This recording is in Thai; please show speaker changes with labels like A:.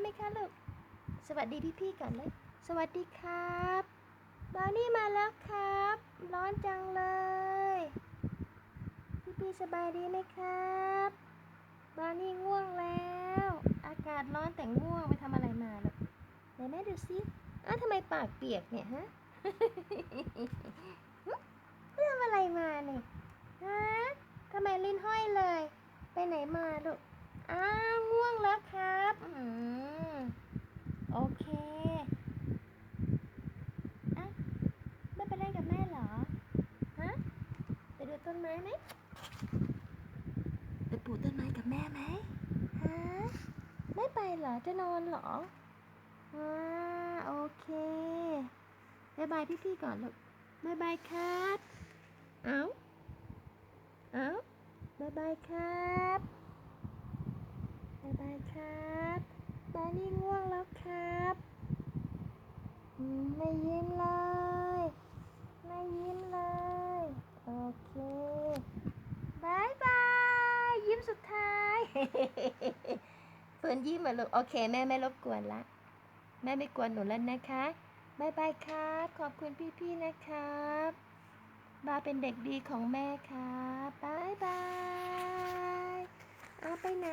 A: ไหมคะลูก สวัสดีพี่ๆก่อนเลย สวัสดีครับบาวนี่มาแล้วครับ ร้อนจังเลย พี่ๆสบายดีไหมครับบาวนี่ง่วงแล้ว อากาศร้อนแต่ง่วงไปทำอะไรมาลูกไหนแม่ดูสิอ้าวทำไมปากเปียกเนี่ยฮะไปทำอะไรมาเนี่ยฮะทำไมลิ้นห้อยเลย ไปไหนมาลูกอ้าวง่วงแล้วครับ อืมโอเคอะไม่ไปเล่นกับแม่เหรอ ฮะ ไปดูต้น ไหมไปปลูกต้นไม้กับแม่ไหมฮะไม่ไปเหรอ จะนอนเหรออ่าโอเคบายบายพี่ๆก่อนลูกบายบายครับ เอาเอาบายบายครับบายบายครับบานี่ง่วงแล้วครับ ไม่ยิ้มเลยไม่ยิ้มเลย โอเคบายบาย ยิ้มสุดท้าย เฟิร์นยิ้มมาลูกโอเค แม่ไม่รบกวนละ แม่ไม่กวนหนูแล้วนะคะบายบายครับ ขอบคุณพี่ๆนะครับบาเป็นเด็กดีของแม่ครับบายบายเอาไปไหน